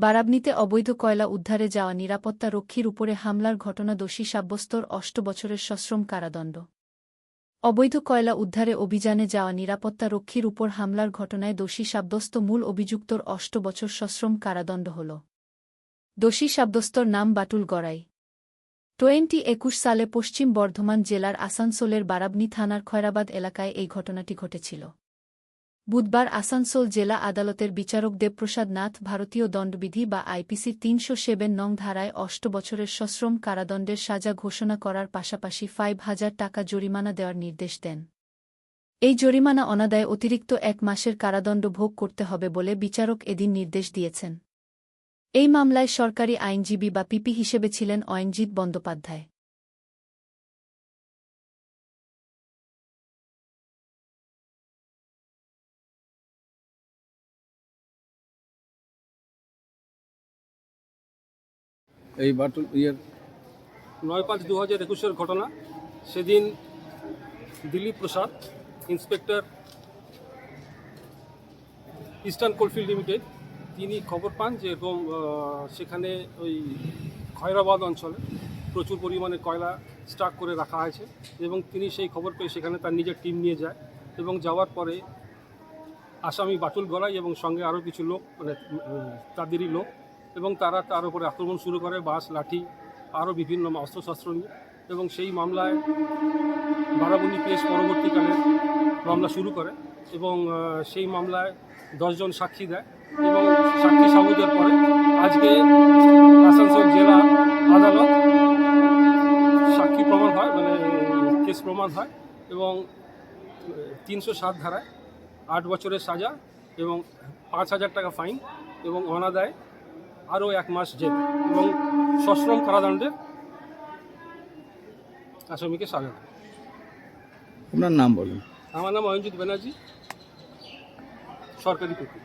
বারাবনীতে অবৈধ কয়লা উদ্ধারে যাওয়া নিরাপত্তা রক্ষীর উপরে হামলার ঘটনা দোষী সাব্যস্তর অষ্ট বছরের সশ্রম কারাদণ্ড। অবৈধ কয়লা উদ্ধারে অভিযানে যাওয়া নিরাপত্তা রক্ষীর উপর হামলার ঘটনায় দোষী সাব্যস্ত মূল অভিযুক্তর অষ্ট বছর সশ্রম কারাদণ্ড হল। দোষী সাব্যস্তর নাম বাটুল গড়াই। টোয়েন্টি একুশ সালে পশ্চিম বর্ধমান জেলার আসানসোলের বারাবনি থানার খয়রাবাদ এলাকায় এই ঘটনাটি ঘটেছিল। বুধবার আসানসোল জেলা আদালতের বিচারক দেবপ্রসাদ নাথ ভারতীয় দণ্ডবিধি বা আইপিসির তিনশো সেবেন নং ধারায় অষ্ট বছরের সশ্রম কারাদণ্ডের সাজা ঘোষণা করার পাশাপাশি ফাইভ হাজার টাকা জরিমানা দেওয়ার নির্দেশ দেন। এই জরিমানা অনাদায়ে অতিরিক্ত এক মাসের কারাদণ্ড ভোগ করতে হবে বলে বিচারক এদিন নির্দেশ দিয়েছেন। এই মামলায় সরকারি আইনজীবী বা পিপি হিসেবে ছিলেন অয়নজিৎ বন্দ্যোপাধ্যায়। এই বাটুল ইয়ের। নয় পাঁচ দু হাজার একুশের ঘটনা। সেদিন Dilip Prasad inspector Eastern Coalfield Limited তিনি খবর পান যে আহ, সেখানে ওই খয়রাবাদ অঞ্চলে প্রচুর পরিমাণে কয়লা স্টাক করে রাখা আছে এবং তিনি সেই খবর পেয়ে সেখানে তার নিজের টিম নিয়ে যায় এবং যাওয়ার পরে আসামি বাটুল গড়াই এবং সঙ্গে আরও কিছু লোক মানে তাদেরই লোক এবং তারা তার উপরে আক্রমণ শুরু করে বাস লাঠি, আরও বিভিন্ন অস্ত্রশস্ত্র নিয়ে। এবং সেই মামলায় বারাবণী কেস পরবর্তীকালে মামলা শুরু করে এবং সেই মামলায় দশজন সাক্ষী দেয় এবং সাক্ষী সাবুতের পরে আজকে আসানসোল জেলা আদালত সাক্ষী প্রমাণ হয় মানে কেস প্রমাণ হয় এবং তিনশো সাত ধারায় আট বছরের সাজা এবং পাঁচ হাজার টাকা ফাইন এবং অনাদায় আরও এক মাস জেল এবং সশ্রম কারাদণ্ডের আসামিকে সাজা। আপনার নাম বলুন আমার নাম অয়নজিৎ ব্যানার্জি সরকারি কুকুর